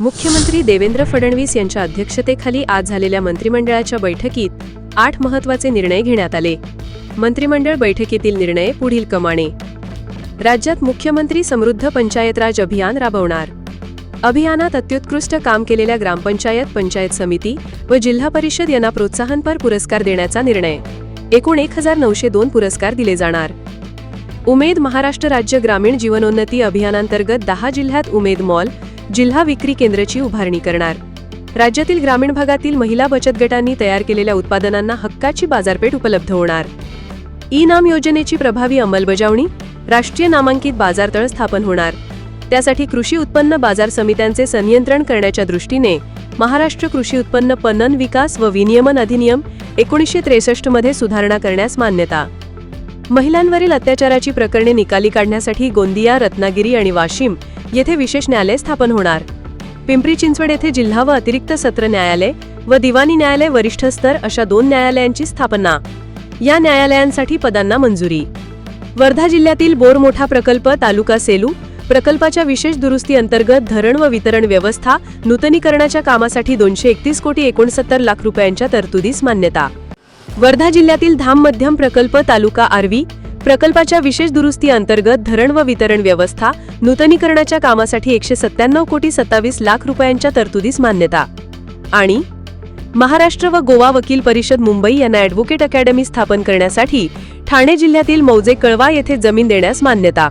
मुख्यमंत्री देवेंद्र फडणवीस यांच्या अध्यक्षतेखाली आज झालेल्या मंत्रिमंडळाच्या बैठकीत आठ महत्त्वाचे निर्णय घेण्यात आले. मंत्रिमंडळ बैठकीतील निर्णय पुढील कमाणे राज्यात मुख्यमंत्री समृद्ध पंचायत राज अभियान राबवणार. अभियानात अत्युत्कृष्ट काम केलेल्या ग्रामपंचायत पंचायत समिती व जिल्हा परिषद यांना प्रोत्साहनपर पुरस्कार देण्याचा निर्णय. एकूण एक हजार नऊशे दोन पुरस्कार दिले जाणार. उमेद महाराष्ट्र राज्य ग्रामीण जीवनोन्नती अभियानांतर्गत दहा जिल्ह्यात उमेद मॉल जिल्हा विक्री केंद्राची उभारणी करणार. राज्यातील ग्रामीण भागातील महिला बचत गटांनी तयार केलेल्या उत्पादनांना हक्काची बाजारपेठ उपलब्ध होणार. ई नाम योजनेची प्रभावी अंमलबजावणी राष्ट्रीय नामांकित बाजारतळ स्थापन होणार. त्यासाठी कृषी उत्पन्न बाजार समित्यांचे संनियंत्रण करण्याच्या दृष्टीने महाराष्ट्र कृषी उत्पन्न पणन विकास व विनियमन अधिनियम एकोणीसशे त्रेसष्टमध्ये सुधारणा करण्यास मान्यता. महिलांवरील अत्याचाराची प्रकरणे निकाली काढण्यासाठी गोंदिया रत्नागिरी आणि वाशिम येथे विशेष न्यायालय स्थापन होणार. पिंपरी चिंचवड येथे जिल्हा व अतिरिक्त सत्र न्यायालय व दिवाणी न्यायालय वरिष्ठ स्तर अशा दोन न्यायालयांची स्थापना. या न्यायालयांसाठी पदांना मंजुरी. वर्धा जिल्ह्यातील बोरमोठा प्रकल्प तालुका सेलू प्रकल्पाच्या विशेष दुरुस्ती अंतर्गत धरण व वितरण व्यवस्था नूतनीकरणाच्या कामासाठी दोनशे एकतीस कोटी एकोणसत्तर लाख रुपयांच्या तरतुदीस मान्यता. वर्धा जिल्ह्यातील धाम मध्यम प्रकल्प तालुका आर्वी प्रकल्पाच्या विशेष दुरुस्ती अंतर्गत धरण व वितरण व्यवस्था नूतनीकरणाच्या कामासाठी एकशे सत्त्याण्णव कोटी सत्तावीस लाख रुपयांच्या तरतुदीस मान्यता. आणि महाराष्ट्र व गोवा वकील परिषद मुंबई यांना ॲडव्होकेट अकॅडमी स्थापन करण्यासाठी ठाणे जिल्ह्यातील मौजे कळवा येथे जमीन देण्यास मान्यता.